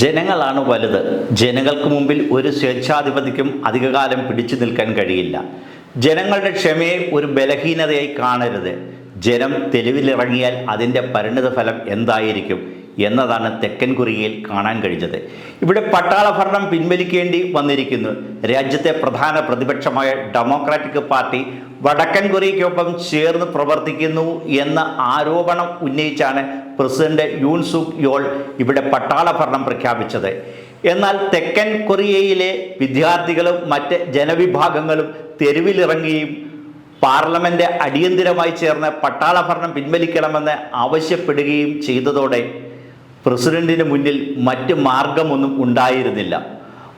ജനങ്ങളാണ് വലുത്. ജനങ്ങൾക്ക് മുമ്പിൽ ഒരു സ്വേച്ഛാധിപതിക്കും അധികകാലം പിടിച്ചു നിൽക്കാൻ കഴിയില്ല. ജനങ്ങളുടെ ക്ഷമയെ ഒരു ബലഹീനതയായി കാണരുത്. ജനം തെരുവിലിറങ്ങിയാൽ അതിന്റെ പരിണിത ഫലം എന്തായിരിക്കും? എന്നതാണ് തെക്കൻ കൊറിയയിൽ കാണാൻ കഴിഞ്ഞത്. ഇവിടെ പട്ടാള ഭരണം പിൻവലിക്കേണ്ടി വന്നിരിക്കുന്നു. രാജ്യത്തെ പ്രധാന പ്രതിപക്ഷമായ ഡെമോക്രാറ്റിക് പാർട്ടി വടക്കൻ കൊറിയയ്ക്കൊപ്പം ചേർന്ന് പ്രവർത്തിക്കുന്നു എന്ന ആരോപണം ഉന്നയിച്ചാണ് പ്രസിഡന്റ് യൂൻ സുക് യോൾ ഇവിടെ പട്ടാള ഭരണം പ്രഖ്യാപിച്ചത്. എന്നാൽ തെക്കൻ കൊറിയയിലെ വിദ്യാർത്ഥികളും മറ്റ് ജനവിഭാഗങ്ങളും തെരുവിലിറങ്ങുകയും പാർലമെന്റ് അടിയന്തിരമായി ചേർന്ന് പട്ടാള ഭരണം പിൻവലിക്കണമെന്ന് ആവശ്യപ്പെടുകയും ചെയ്തതോടെ പ്രസിഡന്റിന് മുന്നിൽ മറ്റ് മാർഗമൊന്നും ഉണ്ടായിരുന്നില്ല.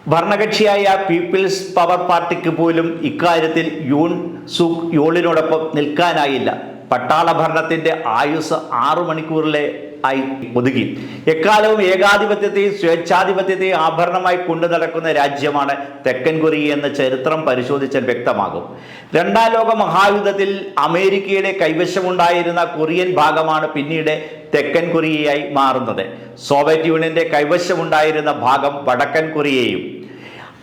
ഭരണകക്ഷിയായ പീപ്പിൾസ് പവർ പാർട്ടിക്ക് പോലും ഇക്കാര്യത്തിൽ യൂൺ സുക് യോളിനോടൊപ്പം നിൽക്കാനായില്ല. പട്ടാള ഭരണത്തിന്റെ ആയുസ് ആറു മണിക്കൂറിലെ ആയി ഒതുങ്ങി. എക്കാലവും ഏകാധിപത്യത്തെയും സ്വേച്ഛാധിപത്യത്തെയും ആഭരണമായി കൊണ്ടു നടക്കുന്ന രാജ്യമാണ് തെക്കൻ കൊറിയ എന്ന ചരിത്രം പരിശോധിച്ചാൽ വ്യക്തമാകും. രണ്ടാം ലോക മഹായുദ്ധത്തിൽ അമേരിക്കയുടെ കൈവശമുണ്ടായിരുന്ന കൊറിയൻ ഭാഗമാണ് പിന്നീട് തെക്കൻ കൊറിയയായി മാറുന്നത്. സോവിയറ്റ് യൂണിയന്റെ കൈവശമുണ്ടായിരുന്ന ഭാഗം വടക്കൻ കൊറിയയും.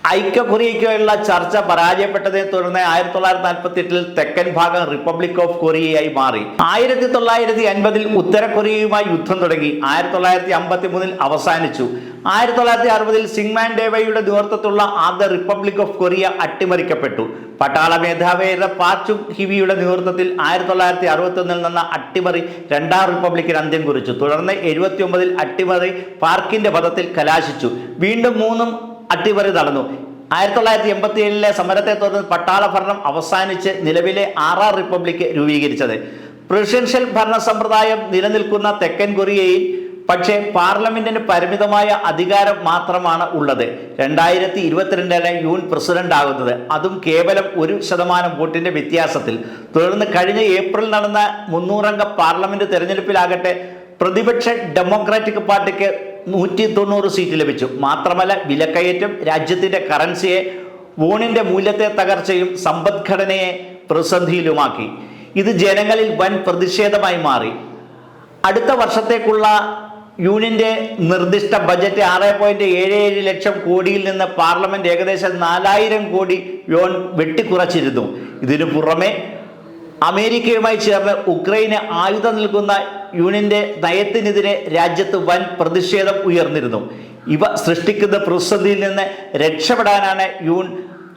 ഐക്യ കൊറിയയ്ക്കുള്ള ചർച്ച പരാജയപ്പെട്ടതിനെ തുടർന്ന് ആയിരത്തി തൊള്ളായിരത്തി നാൽപ്പത്തി എട്ടിൽ തെക്കൻ ഭാഗം റിപ്പബ്ലിക് ഓഫ് കൊറിയയായി മാറി. ആയിരത്തി തൊള്ളായിരത്തി അൻപതിൽ ഉത്തര കൊറിയയുമായി യുദ്ധം തുടങ്ങി. ആയിരത്തി തൊള്ളായിരത്തി അമ്പത്തി മൂന്നിൽ അവസാനിച്ചു. ആയിരത്തി തൊള്ളായിരത്തി അറുപതിൽ സിംഗ്മാൻ ഡേവയുടെ നേതൃത്വത്തിലുള്ള ആദ്യ റിപ്പബ്ലിക് ഓഫ് കൊറിയ അട്ടിമറിക്കപ്പെട്ടു. പട്ടാള മേധാവിയുടെ പാച്ചു ഹിവിയുടെ നേതൃത്വത്തിൽ ആയിരത്തി തൊള്ളായിരത്തി അറുപത്തി ഒന്നിൽ നിന്ന് അട്ടിമറി രണ്ടാം റിപ്പബ്ലിക്കിന് അന്ത്യം കുറിച്ചു. തുടർന്ന് എഴുപത്തി ഒമ്പതിൽ അട്ടിമറി പാർക്കിന്റെ പദത്തിൽ കലാശിച്ചു. വീണ്ടും മൂന്നും അട്ടിമറി നടന്നു. ആയിരത്തി തൊള്ളായിരത്തി എൺപത്തി ഏഴിലെ സമരത്തെ തുടർന്ന് പട്ടാള ഭരണം അവസാനിച്ച് നിലവിലെ ആറാം റിപ്പബ്ലിക് രൂപീകരിച്ചത്. പ്രസിഡൻഷ്യൽ ഭരണ സമ്പ്രദായം നിലനിൽക്കുന്ന തെക്കൻ കൊറിയയിൽ പക്ഷേ പാർലമെന്റിന് പരിമിതമായ അധികാരം മാത്രമാണ് ഉള്ളത്. രണ്ടായിരത്തി ഇരുപത്തിരണ്ടിലെ യൂൺ പ്രസിഡന്റ് ആകുന്നത് അതും കേവലം ഒരു ശതമാനം വോട്ടിന്റെ വ്യത്യാസത്തിൽ. തുടർന്ന് കഴിഞ്ഞ ഏപ്രിൽ നടന്ന മുന്നൂറംഗ പാർലമെന്റ് തെരഞ്ഞെടുപ്പിലാകട്ടെ പ്രതിപക്ഷ ഡെമോക്രാറ്റിക് പാർട്ടിക്ക് നൂറ്റി തൊണ്ണൂറ് സീറ്റ് ലഭിച്ചു. മാത്രമല്ല വിലക്കയറ്റം രാജ്യത്തിന്റെ കറൻസിയെ വോണിന്റെ മൂല്യത്തെ തകർച്ചയും സമ്പദ്ഘടനയെ പ്രതിസന്ധിയിലുമാക്കി. ഇത് ജനങ്ങളിൽ വൻ പ്രതിഷേധമായി മാറി. അടുത്ത വർഷത്തേക്കുള്ള യൂണിയന്റെ നിർദ്ദിഷ്ട ബജറ്റ് ആറ് പോയിന്റ് ഏഴ് ഏഴ് ലക്ഷം കോടിയിൽ നിന്ന് പാർലമെന്റ് ഏകദേശം നാലായിരം കോടി യോൺ വെട്ടിക്കുറച്ചിരുന്നു. ഇതിനു പുറമെ അമേരിക്കയുമായി ചേർന്ന് ഉക്രൈന് ആയുധം നൽകുന്ന യൂണിയന്റെ നയത്തിനെതിരെ രാജ്യത്ത് വൻ പ്രതിഷേധം ഉയർന്നിരുന്നു. ഇവ സൃഷ്ടിക്കുന്ന പ്രതിസന്ധിയിൽ നിന്ന് രക്ഷപ്പെടാനാണ് യൂൺ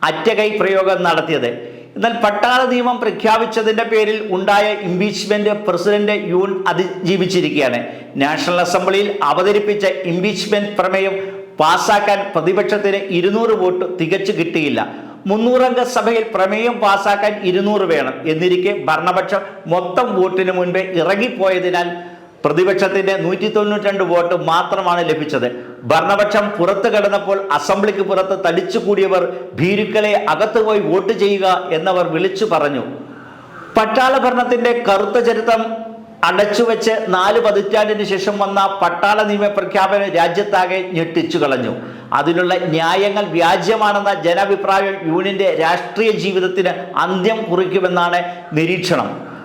അറ്റകൈ പ്രയോഗം നടത്തിയത്. എന്നാൽ പട്ടാള നിയമം പ്രഖ്യാപിച്ചതിന്റെ പേരിൽ ഉണ്ടായ ഇംപീച്ച്മെന്റ് പ്രസിഡന്റ് യൂൺ അതിജീവിച്ചിരിക്കുകയാണ്. നാഷണൽ അസംബ്ലിയിൽ അവതരിപ്പിച്ച ഇംപീച്ച്മെന്റ് പ്രമേയം പാസാക്കാൻ പ്രതിപക്ഷത്തിന് ഇരുന്നൂറ് വോട്ട് തികച്ചു കിട്ടിയില്ല. മുന്നൂറംഗ സഭയിൽ പ്രമേയം പാസാക്കാൻ ഇരുന്നൂറ് വേണം. എന്നിരിക്കെ ഭരണപക്ഷം മൊത്തം വോട്ടിന് മുൻപേ ഇറങ്ങിപ്പോയതിനാൽ പ്രതിപക്ഷത്തിന്റെ നൂറ്റി തൊണ്ണൂറ്റി വോട്ട് മാത്രമാണ് ലഭിച്ചത്. ഭരണപക്ഷം പുറത്തു കടന്നപ്പോൾ അസംബ്ലിക്ക് പുറത്ത് തടിച്ചുകൂടിയവർ ഭീരുക്കളെ അകത്ത് പോയി വോട്ട് ചെയ്യുക എന്നവർ വിളിച്ചു പറഞ്ഞു. പട്ടാള ഭരണത്തിന്റെ കറുത്ത ചരിത്രം അടച്ചുവെച്ച് നാല് പതിറ്റാണ്ടിന് ശേഷം വന്ന പട്ടാള നിയമ പ്രഖ്യാപനം രാജ്യത്താകെ ഞെട്ടിച്ചു കളഞ്ഞു. അതിനുള്ള ന്യായങ്ങൾ വ്യാജ്യമാണെന്ന ജനാഭിപ്രായം യൂണിയന്റെ രാഷ്ട്രീയ ജീവിതത്തിന് അന്ത്യം കുറിക്കുമെന്നാണ് നിരീക്ഷണം.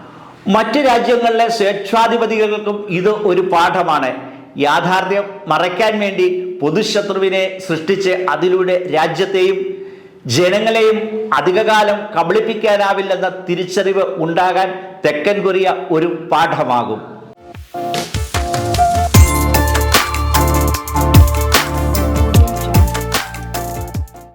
മറ്റ് രാജ്യങ്ങളിലെ സ്വേച്ഛാധിപതികൾക്കും ഇത് ഒരു പാഠമാണ്. യാഥാർത്ഥ്യം മറയ്ക്കാൻ വേണ്ടി പൊതുശത്രുവിനെ സൃഷ്ടിച്ച് അതിലൂടെ രാജ്യത്തെയും ജനങ്ങളെയും അധികകാലം കബളിപ്പിക്കാനാവില്ലെന്ന തിരിച്ചറിവ് ഉണ്ടാകാൻ തെക്കൻ കൊറിയ ഒരു പാഠമാകും.